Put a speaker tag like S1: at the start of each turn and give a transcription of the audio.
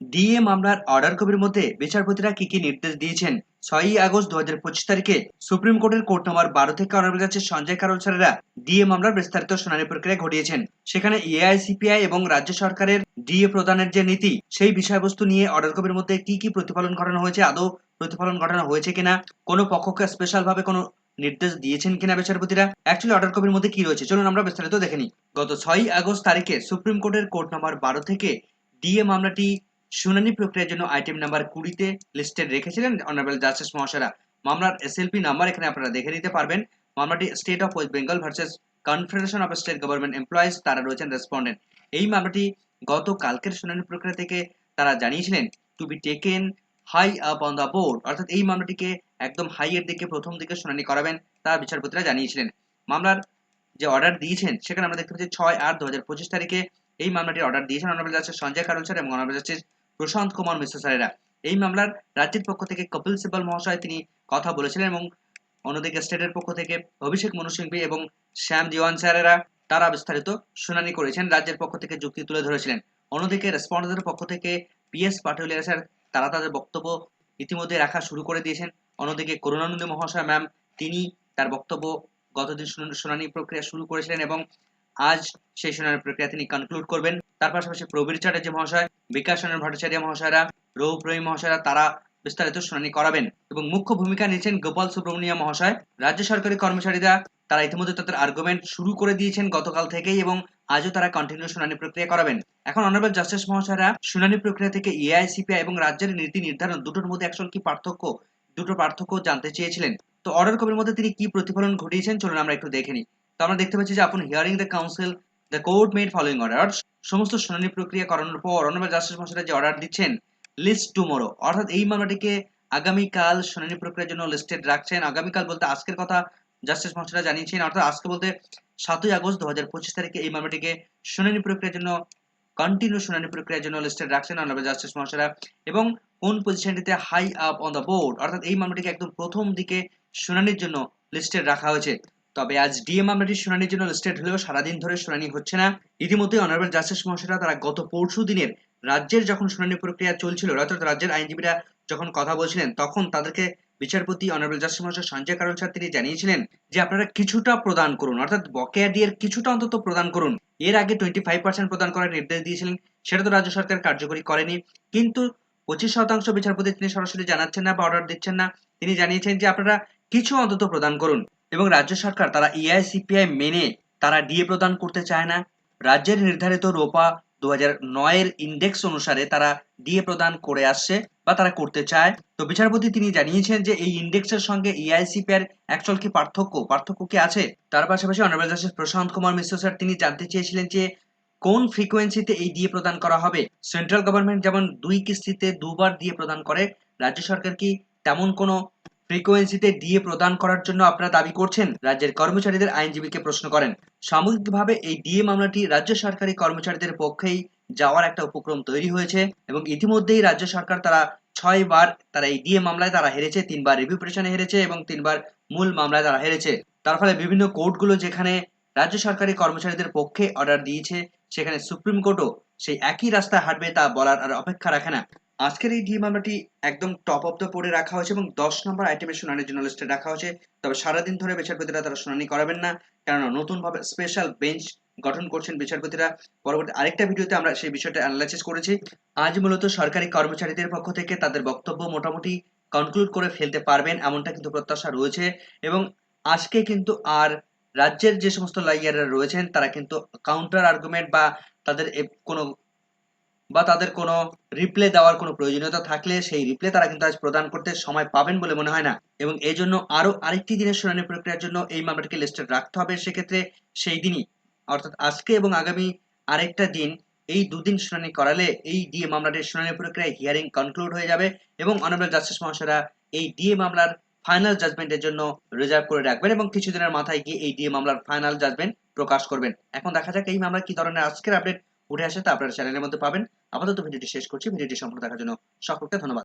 S1: DA মামলার order কপির মধ্যে বিচারপতিরা কি কি নির্দেশ দিয়েছেন? ছয়ই আগস্ট দু হাজার পঁচিশ তারিখে সুপ্রিম কোর্টের কোর্ট নম্বর বারো থেকে অনারেবল জাস্টিস সঞ্জয় কারোল স্যারেরা ডিএ মামলার বিস্তারিত শুনানি প্রক্রিয়া ঘটিয়েছেন। সেখানে এআইসিপিআই এবং রাজ্য সরকারের ডিএ প্রদানের যে নীতি, সেই বিষয়বস্তু নিয়ে অর্ডার কপির মধ্যে কি কি প্রতিফলন ঘটানো হয়েছে, আদৌ প্রতিফলন ঘটানো হয়েছে কিনা, কোনো পক্ষকে স্পেশাল ভাবে কোনো নির্দেশ দিয়েছেন কিনা বিচারপতিরা অ্যাকচুয়ালি অর্ডার কপির মধ্যে কি রয়েছে, চলুন আমরা বিস্তারিত দেখে নিই। গত ছয়ই আগস্ট তারিখে সুপ্রিম কোর্টের কোর্ট নম্বর বারো থেকে ডিএ মামলাটি শুনানি প্রক্রিয়ার জন্য আইটেম নাম্বার কুড়িতে লিস্টেড রেখেছিলেন অনারেবল জাস্টিস মহাশয়রা। মামলার এসএলপি নাম্বার এখানে আপনারা দেখে নিতে পারবেন। মামলাটি state of West Bengal versus confederation of state government employees তারা রয়েছেন রেসপন্ডেন্ট এই মামলাটি গত কালকের শুনানি প্রক্রিয়া থেকে তারা জানিয়েছিলেন to be taken high up on the board অর্থাৎ এই মামলাটিকে একদম হাই এর দিকে প্রথম দিকে শুনানি করাবেন তা বিচারপতিরা জানিয়েছিলেন। মামলার যে অর্ডার দিয়েছেন, সেখানে আমরা দেখতে পাচ্ছি ছয় আট দু হাজার পঁচিশ তারিখে এই মামলাটির অর্ডার দিয়েছেন honourable justice Sanjay Karol sir এবং অনারেবল জাস্টিস প্রশান্ত কুমার মিশ্র স্যারেরা। এই মামলার রাজ্যের পক্ষ থেকে কপিল সিব্বল মহাশয় তিনি কথা বলেছিলেন এবং অন্যদিকে স্টেটের পক্ষ থেকে অভিষেক মনু এবং শ্যাম দিওয়ান স্যারেরা তারা বিস্তারিত শুনানি করেছেন, রাজ্যের পক্ষ থেকে যুক্তি তুলে ধরেছিলেন। অন্যদিকে রেসপন্ডেন্টের পক্ষ থেকে পিএস পাটুলিয়া স্যার, তারা তাদের বক্তব্য ইতিমধ্যে রাখা শুরু করে দিয়েছেন। অন্যদিকে করুণানন্দ মহাশয় ম্যাম, তিনি তার বক্তব্য গতদিন শুনানি প্রক্রিয়া শুরু করেছিলেন এবং আজ সেই শুনানি প্রক্রিয়া তিনি কনক্লুড করবেন। তার পাশাপাশি প্রবীর চ্যাটার্জি মহাশয়, বিকাশ চন্দ্র ভট্টাচার্য মহাশয়রা, রৌপ মহাশয়রা, তারা বিস্তারিত শুনানি করাবেন এবং মুখ্য ভূমিকা নিয়েছেন গোপাল সুব্রমণিয়া মহাশয়। রাজ্য সরকারি কর্মচারীরা তারা ইতিমধ্যে তাদের আর্গুমেন্ট শুরু করে দিয়েছেন গতকাল থেকেই এবং আজও তারা কন্টিনিউ শুনানি প্রক্রিয়া করাবেন। এখন অনারেবল জাস্টিস মহাশয়রা শুনানি প্রক্রিয়া থেকে এআইসিপিআই এবং রাজ্যের নীতি নির্ধারণ দুটোর মধ্যে আসল কি পার্থক্য, দুটো পার্থক্য জানতে চেয়েছিলেন? তো অর্ডার কপির মধ্যে তিনি কি প্রতিফলন ঘটিয়েছেন? চলুন আমরা একটু দেখে নিই। তো আমরা দেখতে পাচ্ছি যে upon hearing the counsel the court made following order সমস্ত শুনানি প্রক্রিয়া করানোর পর অনারেবল জাস্টিস মহাশয়রা যে অর্ডার দিচ্ছেন লিস্ট টুমোরো অর্থাৎ এই মামলাটিকে আগামীকাল শুনানি প্রক্রিয়ার জন্য লিস্টেড রাখছেন। আগামীকাল বলতে আজকের কথা জাস্টিস মহাশয়রা জানিয়েছেন। অর্থাৎ আজকে বলতে সাতই আগস্ট দু হাজার পঁচিশ তারিখে এই মামলাটিকে শুনানি প্রক্রিয়ার জন্য কন্টিনিউ শুনানি প্রক্রিয়ার জন্য লিস্টেড রাখছেন অনারেবল জাস্টিস মহাশয়রা। এবং কোন পজিশনটিতে high up on the board অর্থাৎ এই মামলাটিকে একদম প্রথম দিকে শুনানির জন্য লিস্টেড রাখা হয়েছে। তবে আজ ডিএ মামলাটি শুনানির জন্য লিস্টেড হলেও সারাদিন ধরে শুনানি হচ্ছে না। ইতিমধ্যে অনারেবল জাস্টিস মহাশয়রা তারা গত পরশু দিনের রাজ্যের যখন শুনানি প্রক্রিয়া চলছিল, অর্থাৎ রাজ্যের আইনজীবীরা যখন কথা বলছিলেন, তখন তাদেরকে বিচারপতি অনারেবল জাস্টিস মহাশয় সঞ্জয় কারণ স্যার তিনি জানিয়েছিলেন যে আপনারা কিছুটা প্রদান করুন, অর্থাৎ বকেয়া ডিএর কিছুটা অন্তত প্রদান করুন। এর আগে টোয়েন্টি ফাইভ পার্সেন্ট প্রদান করার নির্দেশ দিয়েছিলেন, সেটা তো রাজ্য সরকার কার্যকরী করেনি। কিন্তু পঁচিশ শতাংশ বিচারপতি তিনি সরাসরি জানাচ্ছেন না বা অর্ডার দিচ্ছেন না। তিনি জানিয়েছেন যে আপনারা কিছু অন্তত প্রদান করুন। এবং রাজ্য সরকার তারা ইআইসিপিআই মেনে তারা ডিএ প্রদান করতে চায় না। রাজ্যের নির্ধারিত রোপা দু হাজার ইন্ডেক্স অনুসারে তারা ডিএ প্রদান করে আসছে বা তারা করতে চায়। তো বিচারপতি তিনি জানিয়েছেন যে এই ইন্ডেক্সের সঙ্গে ইআইসিপিআর অ্যাকচুয়াল কি পার্থক্য? পার্থক্য কি আছে? তার পাশাপাশি honourable justice Prashant Kumar Mishra sir তিনি জানতে চেয়েছিলেন যে কোন ফ্রিকোয়েন্সিতে এই দিয়ে প্রদান করা হবে? সেন্ট্রাল গভর্নমেন্ট যেমন দুই কিস্তিতে দুবার দিয়ে প্রদান করে, রাজ্য সরকার কি তেমন কোনো ফ্রিকোয়েন্সিতে ডিএ প্রদান করার জন্য আপনারা দাবি করছেন? রাজ্যের কর্মচারীদের আইনজীবীকে প্রশ্ন করেন। সামগ্রিকভাবে এই ডিএ মামলাটি রাজ্য সরকারি কর্মচারীদের পক্ষেই যাওয়ার একটা উপক্রম তৈরি হয়েছে এবং ইতিমধ্যেই রাজ্য সরকার তারা ছয় বার তারা এই ডিএ মামলায় তারা হেরেছে, তিনবার রিভিউ পিটিশনে হেরেছে এবং তিনবার মূল মামলায় তারা হেরেছে। তার ফলে বিভিন্ন কোর্টগুলো যেখানে রাজ্য সরকারি কর্মচারীদের পক্ষে অর্ডার দিয়েছে, সেখানে সুপ্রিম কোর্টও সেই একই রাস্তায় হাঁটবে তা বলার আর অপেক্ষা রাখে না। আজকের এই ডিএ মামলাটি একদম টপ অফ দ্য পড়ে রাখা হয়েছে এবং দশ নম্বর আইটেমের শুনানির জন্য লিস্টে রাখা হয়েছে। তবে সারাদিন ধরে বিচারপতিরা তারা শুনানি করাবেন না, কেননা নতুনভাবে স্পেশাল বেঞ্চ গঠন করছেন বিচারপতিরা। পরবর্তী আরেকটা ভিডিওতে আমরা সেই বিষয়টা অ্যানালাইসিস করেছি। আজ মূলত সরকারি কর্মচারীদের পক্ষ থেকে তাদের বক্তব্য মোটামুটি কনক্লুড করে ফেলতে পারবেন, এমনটা কিন্তু প্রত্যাশা রয়েছে। এবং আজকে কিন্তু আর রাজ্যের যে সমস্ত লাইয়াররা রয়েছেন, তারা কিন্তু কাউন্টার আর্গুমেন্ট বা তাদের কোনো বা তাদের কোনো রিপ্লে দেওয়ার কোনো প্রয়োজনীয়তা থাকলে সেই রিপ্লে তারা কিন্তু আজ প্রদান করতে সময় পাবেন বলে মনে হয় না। এবং এই জন্য আরও আরেকটি দিনের শুনানি প্রক্রিয়ার জন্য এই মামলাটিকে লিস্টেড রাখতে হবে। সেক্ষেত্রে সেই দিনই, অর্থাৎ আজকে এবং আগামী আরেকটা দিন এই দুদিন শুনানি করালে এই ডিএ মামলাটির শুনানি প্রক্রিয়ায় হিয়ারিং কনক্লুড হয়ে যাবে এবং অনারেবল জাস্টিস মহাশয়রা এই ডিএ মামলার ফাইনাল জাজমেন্টের জন্য রিজার্ভ করে রাখবেন এবং কিছুদিনের মাথায় গিয়ে এই ডিএ মামলার ফাইনাল জাজমেন্ট প্রকাশ করবেন। এখন দেখা যাক এই মামলা কি ধরনের আজকের আপডেট উঠে আসে তা আপনারা চ্যানেলের মধ্যে পাবেন। আপাতত ভিডিওটি শেষ করছি। ভিডিওটি সম্পূর্ণ দেখার জন্য সকলকে ধন্যবাদ।